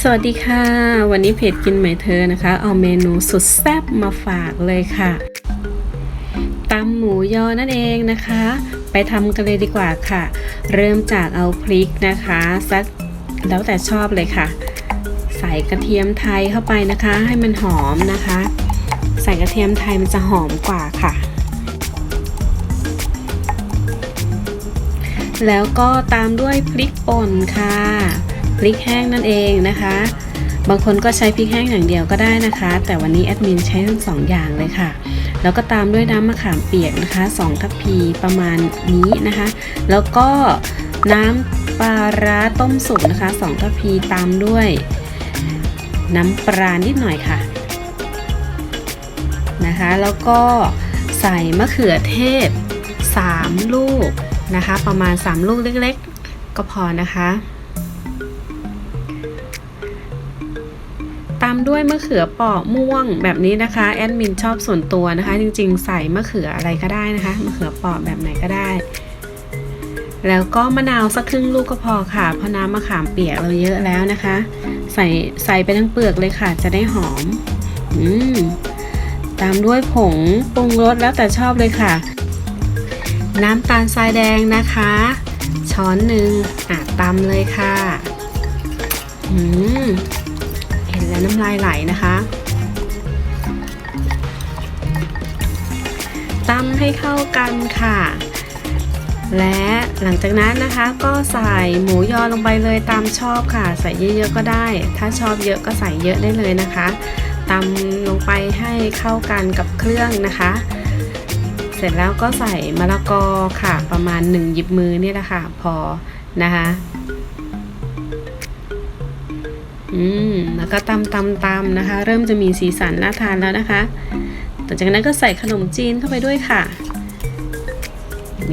สวัสดีค่ะ วันนี้เพจกินไหม่เธอนะคะ เอาเมนูสุดแซ่บมาฝากเลยค่ะตำหมูยอนั่นเองนะคะ ไปทำกันเลยดีกว่าค่ะ เริ่มจากเอาพริกนะคะสักแล้วแต่ชอบเลยค่ะ ใส่กระเทียมไทยเข้าไปนะคะ ให้มันหอมนะคะ ใส่กระเทียมไทยมันจะหอมกว่าค่ะ แล้วก็ตามด้วยพริกป่นค่ะ ริกแห้งนั่นเองนะคะ บางคนก็ใช้พริกแห้งอย่างเดียวก็ได้นะคะ แต่วันนี้แอดมินใช้ทั้งสองอย่างเลยค่ะ แล้วก็ตามด้วยน้ำมะขามเปียกนะคะ2ทัพพีประมาณนี้นะคะ แล้วก็น้ำปลาร้าต้มสุกนะคะ2ทัพพีตามด้วย น้ำปลานิดหน่อยค่ะนะคะ แล้วก็ใส่มะเขือเทศ 3 ลูกนะคะ ประมาณ 3 ลูกเล็กๆ ก็พอนะคะ ด้วยมะเขือเปาะม่วงแบบนี้นะคะแอดมินชอบส่วนตัวนะคะ จริงๆ ใส่มะเขืออะไรก็ได้นะคะมะเขือเปาะแบบไหนก็ได้ แล้วก็มะนาวสักครึ่งลูกก็พอค่ะ เพราะน้ำมะขามเปียกเราเยอะแล้วนะคะ ใส่ใส่ไปทั้งเปลือกเลยค่ะ จะได้หอมอืมตามด้วยผงปรุงรสแล้วแต่ชอบเลยค่ะ น้ำตาลทรายแดงนะคะ ช้อนหนึ่งอะตำเลยค่ะอืม แล้วน้ำลายไหลนะคะตำให้เข้ากันค่ะ และหลังจากนั้นนะคะก็ใส่หมูยอลงไปเลยตามชอบค่ะ ใส่เยอะๆก็ได้ ถ้าชอบเยอะก็ใส่เยอะได้เลยนะคะตำลงไปให้เข้ากันกับเครื่องนะคะ เสร็จแล้วก็ใส่มะละกอค่ะ ประมาณ 1 หยิบมือนี่แหละค่ะ พอนะคะ อืมแล้วก็ตำตำตำนะคะ เริ่มจะมีสีสันน่าทานแล้วนะคะต่อจากนั้นก็ใส่ขนมจีนเข้าไปด้วยค่ะ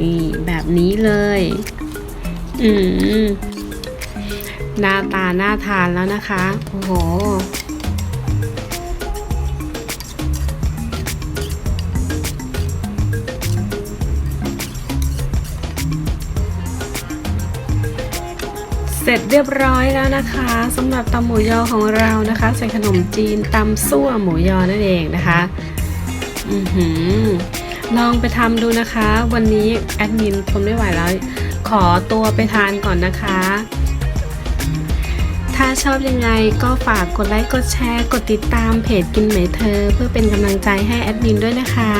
นี่แบบนี้เลย อืมหน้าตาน่าทานแล้วนะคะ โอ้โห เสร็จเรียบร้อยแล้วนะคะสำหรับตำหมูยอของเรานะคะ ใส่ขนมจีนตำซั่วหมูยอนั่นเองนะคะอือหือลองไปทำดูนะคะ วันนี้แอดมินทนไม่ไหวแล้ว ขอตัวไปทานก่อนนะคะ ถ้าชอบยังไงก็ฝากกดไลค์กดแชร์ กดติดตามเพจกินไหมเธอ เพื่อเป็นกำลังใจให้แอดมินด้วยนะคะ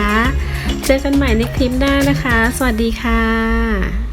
เจอกันใหม่ในคลิปหน้านะคะ สวัสดีค่ะ